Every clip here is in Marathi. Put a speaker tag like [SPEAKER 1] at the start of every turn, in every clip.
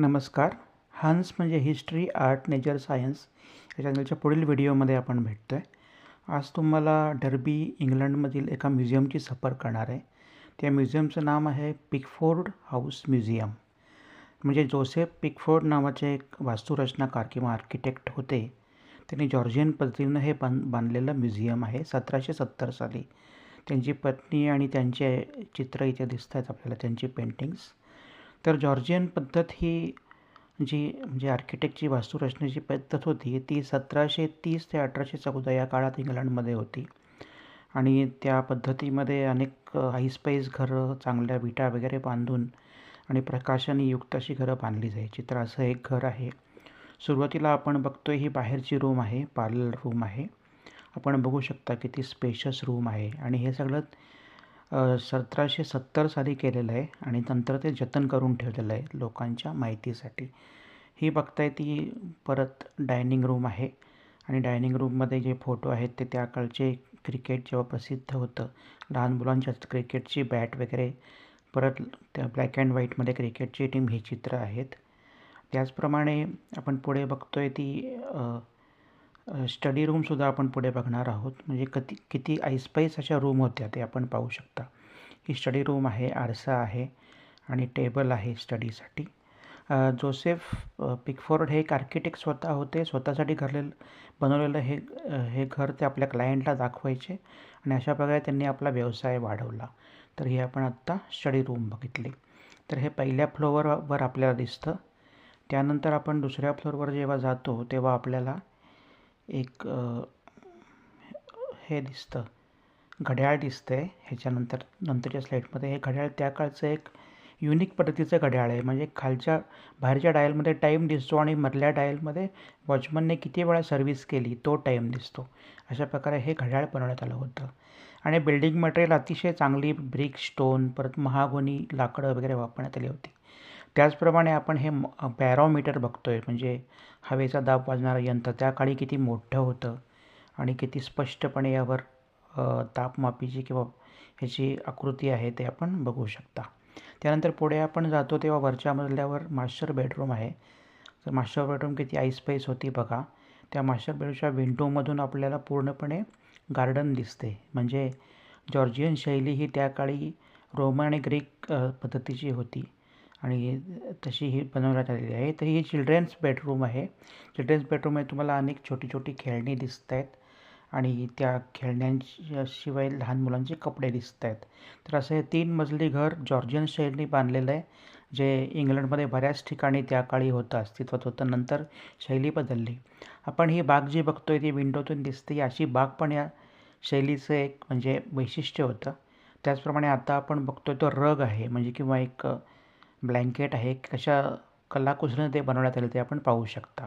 [SPEAKER 1] नमस्कार. हंस म्हणजे हिस्ट्री आर्ट नेचर सायन्स या चॅनलच्या पुढील व्हिडिओमध्ये आपण भेटतो आहे आज तुम्हाला डर्बी इंग्लंडमधील एका म्युझियमची सफर करणार आहे. त्या म्युझियमचं नाव आहे पिकफोर्ड हाऊस म्युझियम म्हणजे जोसेफ पिकफोर्ड नावाचे एक वास्तुरचनाकार किंवा आर्किटेक्ट होते. त्यांनी जॉर्जियन पद्धतीनं हे बां बांधलेलं म्युझियम आहे सतराशे सत्तर साली. त्यांची पत्नी आणि त्यांचे चित्र इथे दिसत आहेत आपल्याला त्यांची पेंटिंग्स तर जॉर्जियन पद्धत ही जी म्हणजे आर्किटेक्टची वास्तुरचनेची पद्धत होती ती सतराशे तीस ते अठराशे चौदा या काळात इंग्लंडमध्ये होती. आणि त्या पद्धतीमध्ये अनेक आईस्पाईस घरं चांगल्या विटा वगैरे बांधून आणि प्रकाशनयुक्त अशी घरं बांधली जायची तर असं एक घर आहे. सुरुवातीला आपण बघतोय ही बाहेरची रूम आहे पार्लर रूम आहे. आपण बघू शकता किती स्पेशस रूम आहे. आणि हे सगळं सतराशे सत्तर साली केलेलं आहे आणि नंतर ते जतन करून ठेवलेलं आहे लोकांच्या माहितीसाठी. ही बघताय ती परत डायनिंग रूम आहे आणि डायनिंग रूममध्ये जे फोटो आहेत ते त्या काळचे क्रिकेट जेव्हा प्रसिद्ध होतं लहान मुलांच्या क्रिकेटची बॅट वगैरे परत त्या ब्लॅक अँड व्हाईटमध्ये क्रिकेटची टीम ही चित्र आहेत. त्याचप्रमाणे आपण पुढे बघतोय ती स्टडी रूमसुद्धा आपण पुढे बघणार आहोत. म्हणजे कती किती आईस्पाईस अशा रूम होत्या ते आपण पाहू शकता. ही स्टडी रूम आहे आरसा आहे आणि टेबल आहे स्टडीसाठी जोसेफ पिकफोर्ड हे एक आर्किटेक्ट स्वतः होते. स्वतःसाठी घरले बनवलेलं हे हे घर ते आपल्या क्लायंटला दाखवायचे आणि अशा प्रकारे त्यांनी आपला व्यवसाय वाढवला. तर ही आपण आत्ता स्टडी रूम बघितली. तर हे पहिल्या फ्लोअरवर आपल्याला दिसतं. त्यानंतर आपण दुसऱ्या फ्लोअरवर जेव्हा जातो तेव्हा आपल्याला एक हे दिसतं. घड्याळ दिसतं आहे ह्याच्यानंतर नंतरच्या स्लाईडमध्ये हे घड्याळ त्या काळचं एक युनिक पद्धतीचं घड्याळ आहे. म्हणजे खालच्या बाहेरच्या डायलमध्ये टाईम दिसतो आणि मधल्या डायलमध्ये वॉचमनने किती वेळा सर्व्हिस केली तो टाईम दिसतो. अशा प्रकारे हे घड्याळ बनवण्यात आलं होतं. आणि बिल्डिंग मटेरियल अतिशय चांगली ब्रिक स्टोन परत महागोनी लाकडं वगैरे वापरण्यात आली होती. त्याचप्रमाणे आपण हे पॅरोमीटर बघतो आहे म्हणजे हवेचा दाब वाजणारं यंत्र त्या काळी किती मोठं होतं आणि किती स्पष्टपणे यावर तापमापीची किंवा ह्याची आकृती आहे ते आपण बघू शकता. त्यानंतर पुढे आपण जातो तेव्हा वरच्या मजल्यावर मास्टर बेडरूम आहे. तर मास्टर बेडरूम किती आईस्पाईस होती बघा. त्या मास्टर बेडरूमच्या विंडोमधून आपल्याला पूर्णपणे गार्डन दिसते. म्हणजे जॉर्जियन शैली ही त्या काळी रोमन आणि ग्रीक पद्धतीची होती. आणि तशी ही बनवण्यात आलेली आहे. तर ही चिल्ड्रन्स बेडरूम आहे. चिल्ड्रन्स बेडरूममध्ये तुम्हाला अनेक छोटी छोटी खेळणी दिसत आहेत आणि त्या खेळण्यांशिवाय लहान मुलांचे कपडे दिसत आहेत तर असं हे तीन मजली घर जॉर्जियन शैलीने बांधलेलं आहे जे इंग्लंडमध्ये बऱ्याच ठिकाणी त्या काळी होतं अस्तित्वात होतं नंतर शैली बदलली. आपण ही बाग जी बघतो आहे ती विंडोतून दिसते. अशी बाग पण या शैलीचं एक म्हणजे वैशिष्ट्य होतं. त्याचप्रमाणे आता आपण बघतोय तो रग आहे म्हणजे किंवा एक ब्लँकेट आहे कशा कलाकुसरीने ते बनवण्यात आले ते आपण पाहू शकता.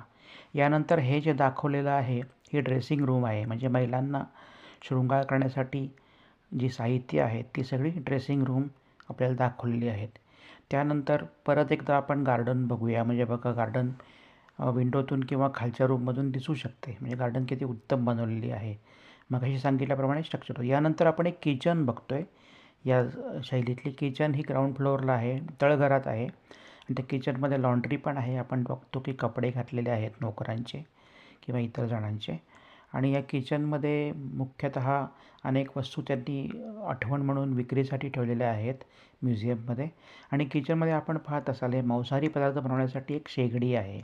[SPEAKER 1] यानंतर हे जे दाखवलेलं आहे ही ड्रेसिंग रूम आहे. म्हणजे महिलांना शृंगार करण्यासाठी जी साहित्य आहेत ती सगळी ड्रेसिंग रूम आपल्याला दाखवलेली आहेत. त्यानंतर परत एकदा आपण गार्डन बघूया. म्हणजे बघा गार्डन विंडोतून किंवा खालच्या रूममधून दिसू शकते. म्हणजे गार्डन किती उत्तम बनवलेली आहे. मग अशी सांगितल्याप्रमाणे स्ट्रक्चर यानंतर आपण एक किचन बघतो आहे या शैलीतली किचन ही ग्राउंड फ्लोअरला आहे तळघरात आहे. आणि त्या किचनमध्ये लॉन्ड्री पण आहे. आपण बघतो की कपडे घातलेले आहेत नोकरांचे किंवा इतर जणांचे. आणि या किचनमध्ये मुख्यतः अनेक वस्तू त्यांनी आठवण म्हणून विक्रीसाठी ठेवलेल्या आहेत म्युझियममध्ये. आणि किचनमध्ये आपण पाहत असाल हे मांसाहारी पदार्थ बनवण्यासाठी एक शेगडी आहे.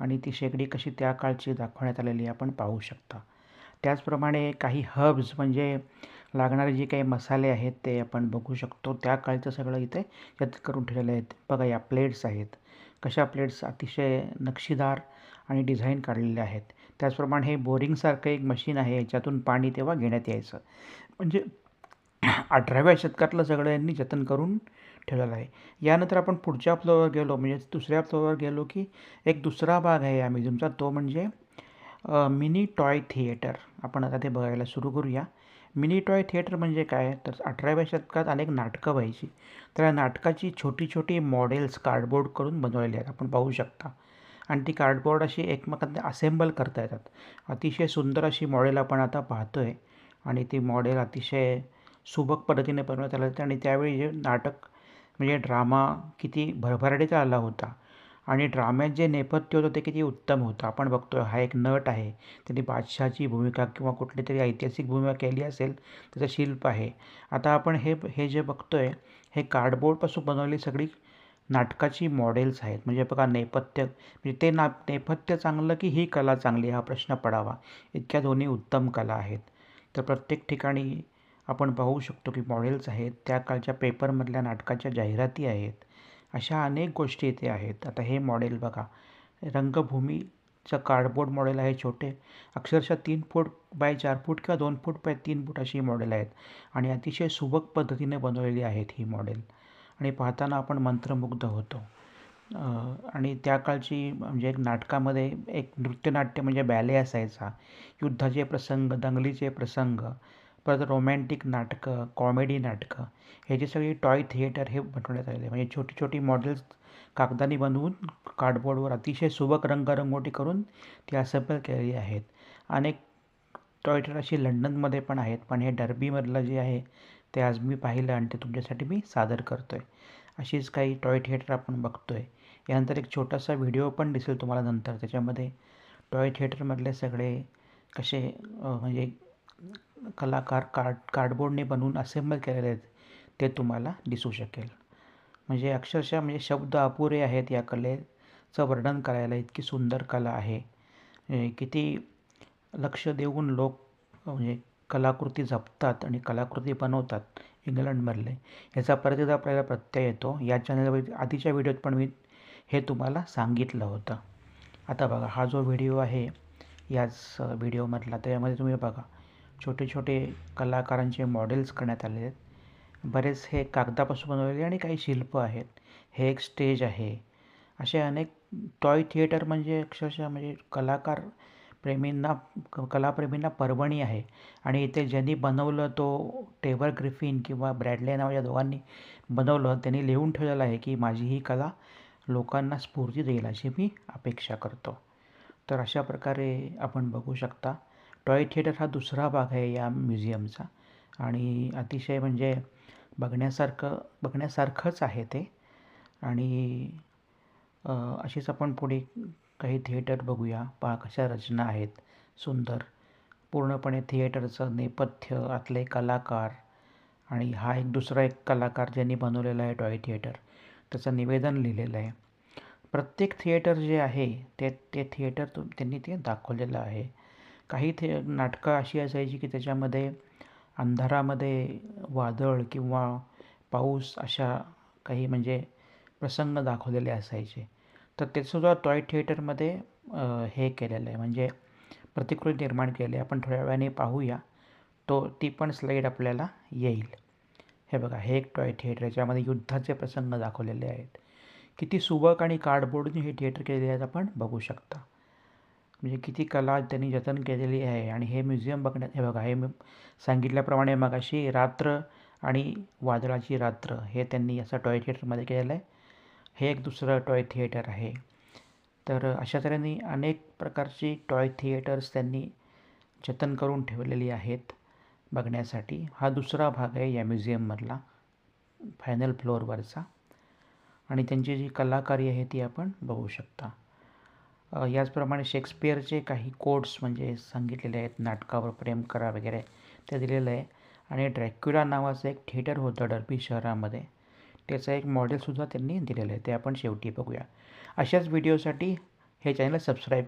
[SPEAKER 1] आणि ती शेगडी कशी त्या काळची दाखवण्यात आलेली आपण पाहू शकता. त्याचप्रमाणे काही हर्ब्स म्हणजे लागणारे जे काही मसाले आहेत ते आपण बघू शकतो. त्या काळचं सगळं इथे यात करून ठेवलेलं आहेत बघा या प्लेट्स आहेत. कशा प्लेट्स अतिशय नक्षीदार आणि डिझाईन काढलेले आहेत. त्याचप्रमाणे हे बोरिंगसारखं एक मशीन आहे. याच्यातून पाणी तेव्हा घेण्यात यायचं. म्हणजे अठराव्या शतकातलं सगळं यांनी जतन करून ठेवलेलं आहे. यानंतर आपण पुढच्या फ्लोअरवर गेलो. म्हणजे दुसऱ्या फ्लोअरवर गेलो की एक दुसरा भाग आहे या म्युझियमचा तो म्हणजे मिनी टॉय थिएटर आपण आता ते बघायला सुरू करूया. मिनी टॉय थिएटर म्हणजे काय? तर अठराव्या शतकात अनेक नाटकं व्हायची. तर या नाटकाची छोटी छोटी मॉडेल्स कार्डबोर्ड करून बनवलेली आहेत. आपण पाहू शकता. आणि ती कार्डबोर्ड अशी एकमेकांना असेंबल करता येतात. अतिशय सुंदर अशी मॉडेल आपण आता पाहतो आहे आणि ती मॉडेल अतिशय सुबक पद्धतीने बनवण्यात आलं होतं. आणि त्यावेळी जे नाटक म्हणजे ड्रामा किती भरभराटीचा आला होता. आणि ड्राम्यात जे नेपथ्य होतं ते किती उत्तम होतं. आपण बघतो हा एक नट आहे. त्यांनी बादशहाची भूमिका किंवा कुठली तरी ऐतिहासिक भूमिका केली असेल त्याचं शिल्प आहे. आता आपण हे हे जे बघतो आहे हे कार्डबोर्डपासून बनवलेली सगळी नाटकाची मॉडेल्स आहेत. म्हणजे बघा नेपथ्य म्हणजे ते ना नेपथ्य चांगलं की ही कला चांगली हा प्रश्न पडावा. इतक्या दोन्ही उत्तम कला आहेत. तर प्रत्येक ठिकाणी आपण पाहू शकतो की मॉडेल्स आहेत त्या काळच्या पेपरमधल्या नाटकाच्या जाहिराती आहेत. अशा अनेक गोष्टी इथे आहेत. आता हे मॉडेल बघा. रंगभूमीचं कार्डबोर्ड मॉडेल आहे छोटे. अक्षरशः तीन फूट बाय चार फूट किंवा दोन फूट बाय तीन फूट अशी मॉडेल आहेत. आणि अतिशय सुबक पद्धतीने बनवलेली आहेत ही मॉडेल आणि पाहताना आपण मंत्रमुग्ध होतो. आणि त्या काळची म्हणजे एक नाटकामध्ये एक नृत्यनाट्य म्हणजे बॅले असायचा. युद्धाचे प्रसंग दंगलीचे प्रसंग परत रोमॅन्टिक नाटकं कॉमेडी नाटकं ह्याची सगळी टॉय थिएटर हे बनवण्यात आलेले. म्हणजे छोटी छोटी मॉडेल्स कागदाने बनवून कार्डबोर्डवर अतिशय सुबक रंगरंगोटी करून ती असेंबल केलेली आहेत. अनेक टॉय थिएटर अशी लंडनमध्ये पण आहेत. पण हे डर्बीमधलं जे आहे ते आज मी पाहिलं आणि ते तुमच्यासाठी मी सादर करतो आहे अशीच काही टॉय थिएटर आपण बघतो आहे यानंतर एक छोटासा व्हिडिओ पण दिसेल तुम्हाला नंतर. त्याच्यामध्ये टॉय थिएटरमधले सगळे कसे म्हणजे कलाकार कार्ड कार्डबोर्डने बनवून असेंबल केलेले आहेत ते तुम्हाला दिसू शकेल. म्हणजे अक्षरशः म्हणजे शब्द अपुरे आहेत या कलेचं वर्णन करायला. इतकी सुंदर कला आहे. म्हणजे किती लक्ष देऊन लोक म्हणजे कलाकृती जपतात आणि कलाकृती बनवतात इंग्लंडमधले. ह्याचा परत एकदा आपल्याला प्रत्यय येतो. या चॅनलवर आधीच्या व्हिडिओत पण मी हे तुम्हाला सांगितलं होतं. आता बघा हा जो व्हिडिओ आहे याच व्हिडिओमधला त्यामध्ये तुम्ही बघा छोटे छोटे कलाकारांचे मॉडेल्स करण्यात आले आहेत. बरेच हे कागदापासून बनवलेले आणि काही शिल्प आहेत. हे एक स्टेज आहे. असे अनेक टॉय थिएटर म्हणजे अक्षरशः म्हणजे कलाकार प्रेमींना कलाप्रेमींना पर्वणी आहे. आणि इथे ज्यांनी बनवलं तो टेबर ग्रिफिन किंवा ब्रॅडले नावाच्या दोघांनी बनवलं त्यांनी लिहून ठेवलेलं आहे की माझी ही कला लोकांना स्फूर्ती देईल अशी मी अपेक्षा करतो. तर अशा प्रकारे आपण बघू शकता टॉय थिएटर हा दुसरा भाग आहे या म्युझियमचा. आणि अतिशय म्हणजे बघण्यासारखं बघण्यासारखंच आहे ते. आणि अशीच आपण पुढे काही थिएटर बघूया. पहा कशा रचना आहेत. सुंदर. पूर्णपणे थिएटरचं नेपथ्य आतले कलाकार. आणि हा एक दुसरा एक कलाकार ज्यांनी बनवलेला आहे टॉय थिएटर. त्याचं निवेदन लिहिलेलं आहे. प्रत्येक थिएटर जे आहे ते ते थिएटर तु त्यांनी ते दाखवलेलं आहे. काही थे नाटकं अशी असायची की त्याच्यामध्ये अंधारामध्ये वादळ किंवा पाऊस अशा काही म्हणजे प्रसंग दाखवलेले असायचे. तर तेसुद्धा टॉय थिएटरमध्ये हे केलेलं आहे. म्हणजे प्रतिकृती निर्माण केली आहे. आपण थोड्या वेळाने पाहूया. तो ती पण स्लाईड आपल्याला येईल. हे बघा हे एक टॉय थिएटर याच्यामध्ये युद्धाचे प्रसंग दाखवलेले आहेत. किती सुबक आणि कार्डबोर्डने हे थिएटर केलेले आहेत आपण बघू शकता. म्हणजे किती कला त्यांनी जतन केलेली आहे. आणि हे म्युझियम बघण्यात हे बघा हे सांगितल्याप्रमाणे मग अशी रात्र आणि वादळाची रात्र हे त्यांनी असं टॉय थिएटरमध्ये केलेलं आहे. हे एक दुसरं टॉय थिएटर आहे. तर अशा तऱ्हेने अनेक प्रकारची टॉय थिएटर्स त्यांनी जतन करून ठेवलेली आहेत बघण्यासाठी. हा दुसरा भाग आहे या म्युझियममधला फायनल फ्लोअरवरचा. आणि त्यांची जी कलाकारी आहे ती आपण बघू शकता. याचप्रमाणे शेक्सपियरचे काही कोड्स म्हणजे सांगितलेले आहेत नाटकावर प्रेम करा वगैरे ते दिलेलं आहे. आणि ड्रॅक्युला नावाचं एक थिएटर होतं डर्बी शहरामध्ये. त्याचं एक मॉडेलसुद्धा त्यांनी दिलेलं आहे ते आपण शेवटी बघूया. अशाच व्हिडिओसाठी हे चॅनल सबस्क्राईब